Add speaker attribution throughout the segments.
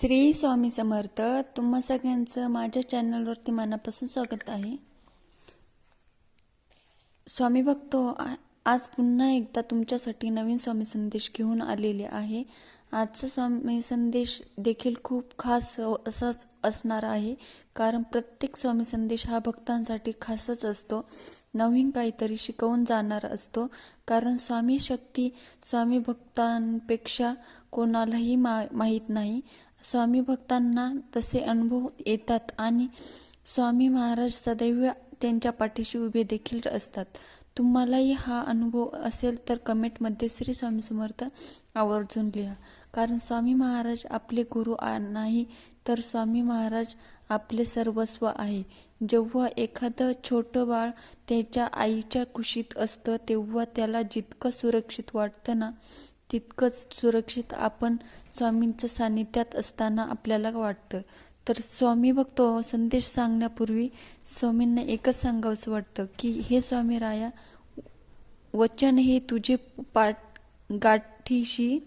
Speaker 1: श्री स्वामी समर्थ तुम्हा सगळ्यांचं माझ्या चॅनलवरती मनापासून स्वागत आहे. स्वामी भक्तो आ- आज पुन्हा एकदा तुमच्यासाठी नवीन स्वामी संदेश घेऊन आलेले आहे. आजचा स्वामी संदेश देखील खूप खास असाच असणार आहे. कारण प्रत्येक स्वामी संदेश हा भक्तांसाठी खासच असतो. नवीन काहीतरी शिकवून जाणार असतो. कारण स्वामी शक्ती स्वामी भक्तांपेक्षा कोणालाही मा माहीत नाही. स्वामी भक्तांना तसे अनुभव येतात आणि स्वामी महाराज सदैव त्यांच्या पाठीशी उभे देखील असतात. तुम्हालाही हा अनुभव असेल तर कमेंटमध्ये श्री स्वामी समर्थ आवर्जून लिहा. कारण स्वामी महाराज आपले गुरु आ- नाही तर स्वामी महाराज आपले सर्वस्व आहे. जेव्हा एखादं छोटं बाळ त्याच्या आईच्या कुशीत असतं तेव्हा त्याला जितकं सुरक्षित वाटतं ना तितकंच सुरक्षित आपण स्वामींच्या सान्निध्यात असताना आपल्याला वाटतं. तर स्वामी बघतो संदेश सांगण्यापूर्वी स्वामींना एकच सांगावंसं वाटतं की हे स्वामी राया वचन हे तुझे पाठ गाठीशी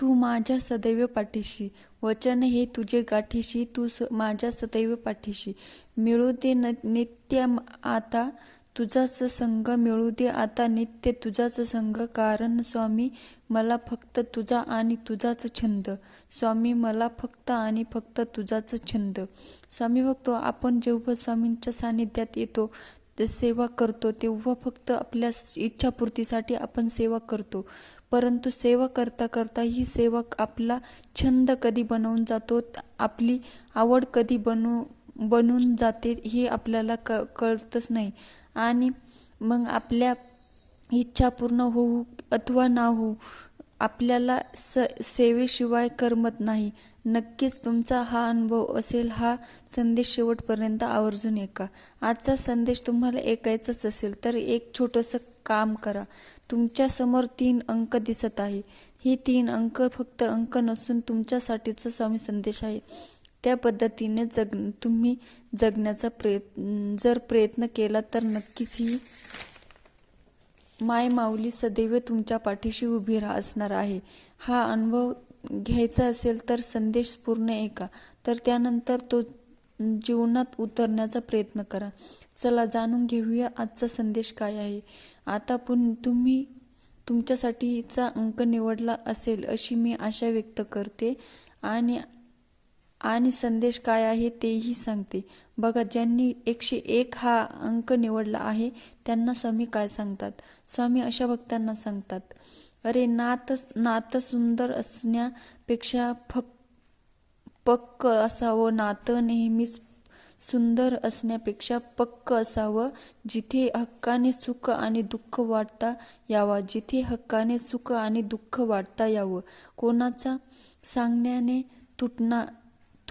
Speaker 1: तू माझ्या सदैव पाठीशी. वचन हे तुझे गाठीशी तू स- माझ्या सदैव पाठीशी. मिळू दे न नित्य आता तुझाच संग मिळू दे आता नित्य तुझाच संग. कारण स्वामी मला फक्त तुझा आणि तुझाच छंद. स्वामी मला फक्त आणि फक्त तुझाच छंद. स्वामी बघतो आपण जेव्हा स्वामींच्या सानिध्यात येतो सेवा करतो तेव्हा फक्त आपल्या इच्छापूर्तीसाठी आपण सेवा करतो. परंतु सेवा करता करता ही सेवा आपला छंद कधी बनवून जातो आपली आवड कधी बनू बनून जाते हे आपल्याला क कळतच नाही. आणि मग आपल्या इच्छा पूर्ण होऊ अथवा ना होऊ आपल्याला स सेवेशिवाय करमत नाही. नक्कीच तुमचा हा अनुभव असेल हा संदेश शेवटपर्यंत आवर्जून ऐका. आजचा संदेश तुम्हाला ऐकायचाच असेल तर एक छोटंसं काम करा. तुमच्यासमोर तीन अंक दिसत आहे. ही तीन अंक फक्त अंक नसून तुमच्यासाठीचा स्वामी संदेश आहे. त्या पद्धतीने जग तुम्ही जगण्याचा प्रयत्न जर प्रयत्न केला तर नक्कीच ही माय माऊली सदैव तुमच्या पाठीशी उभी राह असणार आहे. हा अनुभव घ्यायचा असेल तर संदेश पूर्ण ऐका. तर त्यानंतर तो जीवनात उतरण्याचा प्रयत्न करा. चला जाणून घेऊया आजचा संदेश काय आहे. आता पुन तुम्ही तुमच्यासाठीचा अंक निवडला असेल अशी मी आशा व्यक्त करते. आणि आणि संदेश काय आहे तेही सांगते. बघा ज्यांनी एकशे एक हा अंक निवडला आहे त्यांना स्वामी काय सांगतात? स्वामी अशा भक्तांना सांगतात अरे नात नातं सुंदर असण्यापेक्षा फक पक्क असावं नातं नेहमीच सुंदर असण्यापेक्षा पक्क असावं. जिथे हक्काने सुख आणि दुःख वाटता यावा जिथे हक्काने सुख आणि दुःख वाटता यावं. कोणाचा सांगण्याने तुटना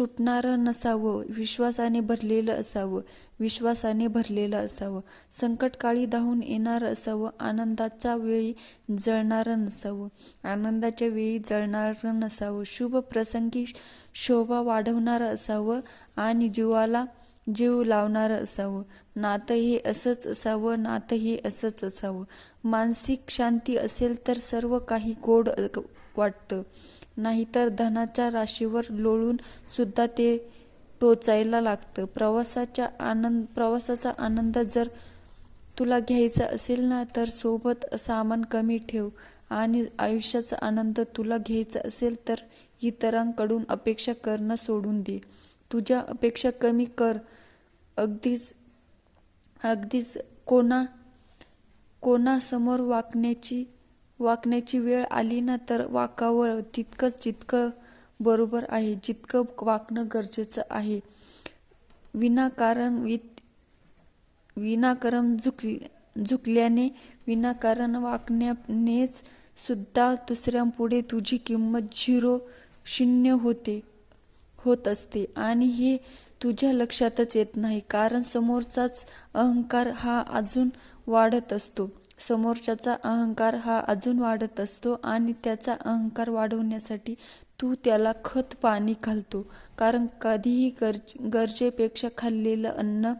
Speaker 1: तुटणारं नसावं विश्वासाने भरलेलं असावं विश्वासाने भरलेलं असावं. संकटकाळी धावून येणारं असावं आनंदाच्या वेळी जळणारं नसावं. आनंदाच्या वेळी जळणारं नसावं. शुभ प्रसंगी शोभा वाढवणारं असावं आणि जीवाला जीव लावणारं असावं. नातं हे असंच असावं नातं हे असंच असावं. मानसिक शांती असेल तर सर्व काही गोड वाटतं. नाहीतर धनाच्या राशीवर लोळून सुद्धा ते टोचायला लागतं. प्रवासाच्या आनंद प्रवासाचा आनंद जर तुला घ्यायचा असेल ना तर सोबत सामान कमी ठेव आणि आयुष्याचा आनंद तुला घ्यायचा असेल तर इतरांकडून अपेक्षा करणं सोडून दे. तुझ्या अपेक्षा कमी कर. अगदीच अगदीच कोणा कोणासमोर वाकण्याची वाकण्याची वेळ आली ना तर वाकावं तितकंच जितकं बरोबर आहे जितकं वाकणं गरजेचं आहे. विनाकारण वित विनाकारण झुक झुकल्याने विनाकारण वाकण्यानेच सुद्धा दुसऱ्यांपुढे तुझी किंमत झिरो शून्य होते होत असते. आणि हे तुझ्या लक्षातच येत नाही कारण समोरचाच अहंकार हा अजून वाढत असतो. समोरच्याचा अहंकार हा अजून वाढत असतो आणि त्याचा अहंकार वाढवण्यासाठी तू त्याला खत पाणी घालतो. कारण कधीही गरज गरजेपेक्षा खाल्लेलं अन्न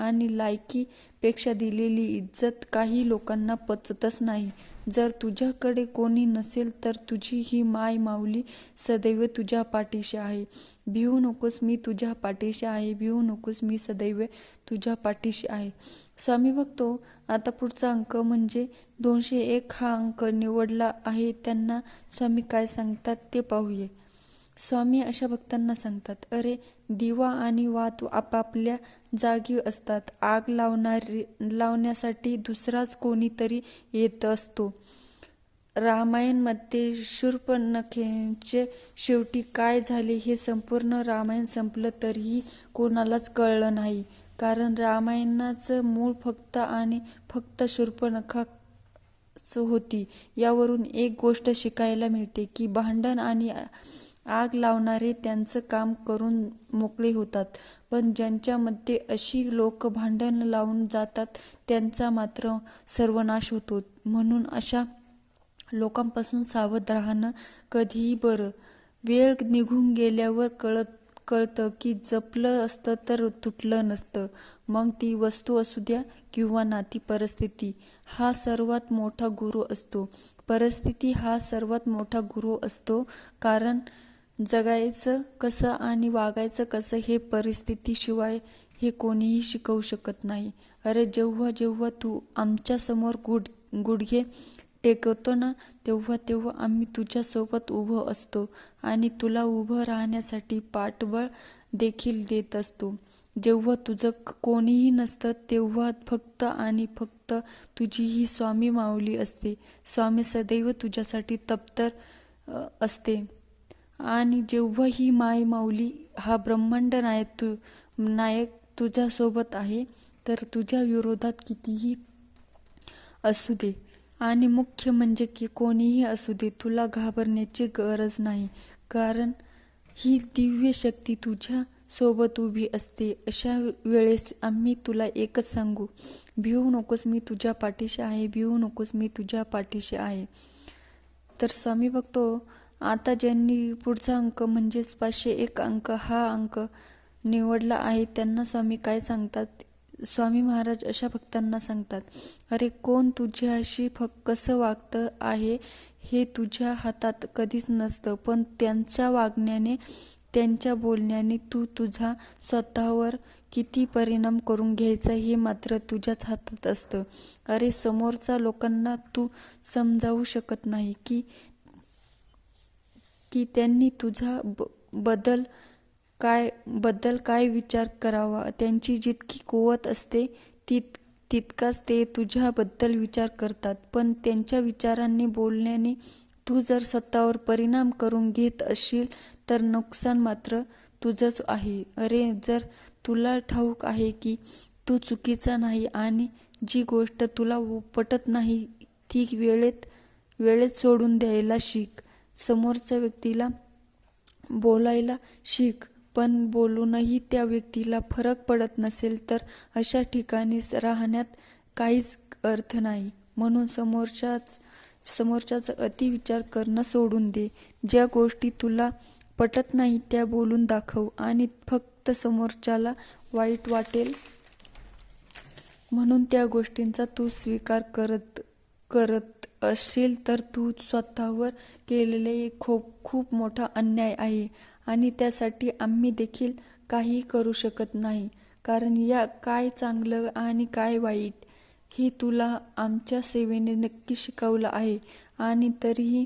Speaker 1: आणि लायकीपेक्षा दिलेली इज्जत काही लोकांना पचतच नाही. जर तुझ्याकडे कोणी नसेल तर तुझी ही माय माऊली सदैव तुझ्या पाठीशी आहे. भिवू नकोस मी तुझ्या पाठीशी आहे भिवू नकोस मी सदैव तुझ्या पाठीशी आहे. स्वामी बघतो आता पुढचा अंक म्हणजे दोनशे एक हा अंक निवडला आहे त्यांना स्वामी काय सांगतात ते पाहूया. स्वामी अशा भक्तांना सांगतात अरे दिवा आणि वात आपापल्या जागी असतात. आग लावणारी लावण्यासाठी दुसराच कोणीतरी येत असतो. रामायणमध्ये शूर्पणखेचे शेवटी काय झाले हे संपूर्ण रामायण संपलं तरीही कोणालाच कळलं नाही. कारण रामायणाचं मूळ फक्त आणि फक्त शूर्पणखा होती. यावरून एक गोष्ट शिकायला मिळते की भांडण आणि आग लावणारे त्यांचं काम करून मोकळे होतात. पण ज्यांच्यामध्ये अशी लोक भांडण लावून जातात त्यांचा मात्र सर्वनाश होतो. म्हणून अशा लोकांपासून सावध राहणं कधीही बरं. वेळ निघून गेल्यावर कळत कळतं की जपलं असतं तर तुटलं नसतं. मग ती वस्तू असू द्या किंवा नाती परिस्थिती. हा सर्वात मोठा गुरु असतो. परिस्थिती हा सर्वात मोठा गुरु असतो. कारण जगायचं कसं आणि वागायचं कसं हे परिस्थितीशिवाय हे कोणीही शिकवू शकत नाही. अरे जेव्हा जेव्हा तू आमच्यासमोर गुड गुडघे टेकवतो ना तेव्हा तेव्हा आम्ही तुझ्यासोबत उभं असतो आणि तुला उभं राहण्यासाठी पाठबळ देखील देत असतो. जेव्हा तुझं कोणीही नसतं तेव्हा फक्त आणि फक्त तुझी ही स्वामी माऊली असते. स्वामी सदैव तुझ्यासाठी तप्तर असते. आणि जेव्हा ही माय माऊली हा ब्रह्मांड नायक तू नायक तुझ्यासोबत आहे तर तुझ्या विरोधात कितीही असू दे. आणि मुख्य म्हणजे की कोणीही असू दे तुला घाबरण्याची गरज नाही. कारण ही दिव्य शक्ती तुझ्या सोबत उभी असते. अशा वेळेस आम्ही तुला एकच सांगू भिवू नकोस मी तुझ्या पाठीशी आहे भिवू नकोस मी तुझ्या पाठीशी आहे. तर स्वामी बघतो आता ज्यांनी पुढचा अंक म्हणजेच पाचशे एक अंक हा अंक निवडला आहे त्यांना स्वामी काय सांगतात? स्वामी महाराज अशा भक्तांना सांगतात अरे कोण तुझ्याशी फक कसं वागतं आहे हे तुझ्या हातात कधीच नसतं. पण त्यांच्या वागण्याने त्यांच्या बोलण्याने तू तुझा स्वतःवर किती परिणाम करून घ्यायचा हे मात्र तुझ्याच हातात असतं. अरे समोरचा लोकांना तू समजावू शकत नाही की की त्यांनी तुझा ब बदल काय बद्दल काय विचार करावा? त्यांची जितकी कुवत असते तित तितकाच ते तुझ्याबद्दल विचार करतात. पण त्यांच्या विचारांनी बोलण्याने तू जर स्वतःवर परिणाम करून घेत असशील तर नुकसान मात्र तुझंच आहे. अरे जर तुला ठाऊक आहे की तू चुकीचा नाही आणि जी गोष्ट तुला पटत नाही ती वेळेत वेळेत सोडून द्यायला शिक. समोरच्या व्यक्तीला बोलायला शिक. पण बोलूनही त्या व्यक्तीला फरक पडत नसेल तर अशा ठिकाणी राहण्यात काहीच अर्थ नाही. म्हणून समोरच्याच समोरच्याचा अतिविचार करणं सोडून दे. ज्या गोष्टी तुला पटत नाही त्या बोलून दाखव आणि फक्त समोरच्याला वाईट वाटेल. म्हणून त्या गोष्टींचा तू स्वीकार करत करत असशील तर तू स्वतःवर केलेले खूप खूप मोठा अन्याय आहे. आणि त्यासाठी आम्ही देखील काही करू शकत नाही कारण या काय चांगलं आणि काय वाईट हे तुला आमच्या सेवेने नक्की शिकवलं आहे. आणि तरीही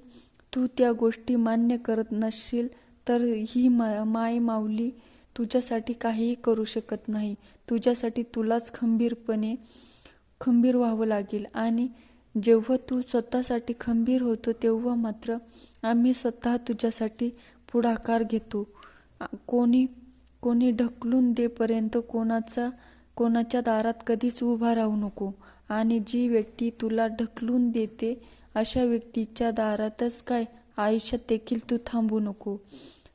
Speaker 1: तू त्या गोष्टी मान्य करत नसशील तर ही मा माय माऊली तुझ्यासाठी काहीही करू शकत नाही. तुझ्यासाठी तुलाच खंबीरपणे खंबीर व्हावं लागेल. आणि जेव्हा तू स्वतःसाठी खंबीर होतो तेव्हा मात्र आम्ही स्वतः तुझ्यासाठी पुढाकार घेतो. कोणी कोणी ढकलून देपर्यंत कोणाचा कोणाच्या दारात कधीच उभा राहू नको. आणि जी व्यक्ती तुला ढकलून देते अशा व्यक्तीच्या दारातच काय आयुष्यात देखील तू थांबू नको.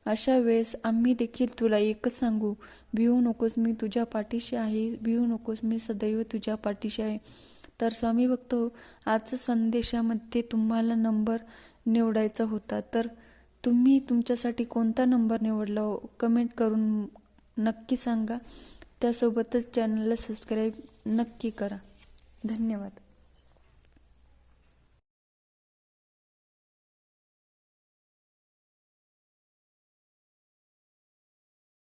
Speaker 1: अशा वेळेस आम्ही देखील तुला एकच सांगू. भिवू नकोस मी तुझ्या पाठीशी आहे. भिवू नकोस मी सदैव तुझ्या पाठीशी आहे. तर स्वामी भक्त आजच्या संदेशामध्ये तुम्हाला नंबर निवडायचा होता. तर तुम्ही तुमच्यासाठी कोणता नंबर निवडला हो? कमेंट करून नक्की सांगा. त्यासोबतच चॅनलला सबस्क्राईब नक्की करा. धन्यवाद.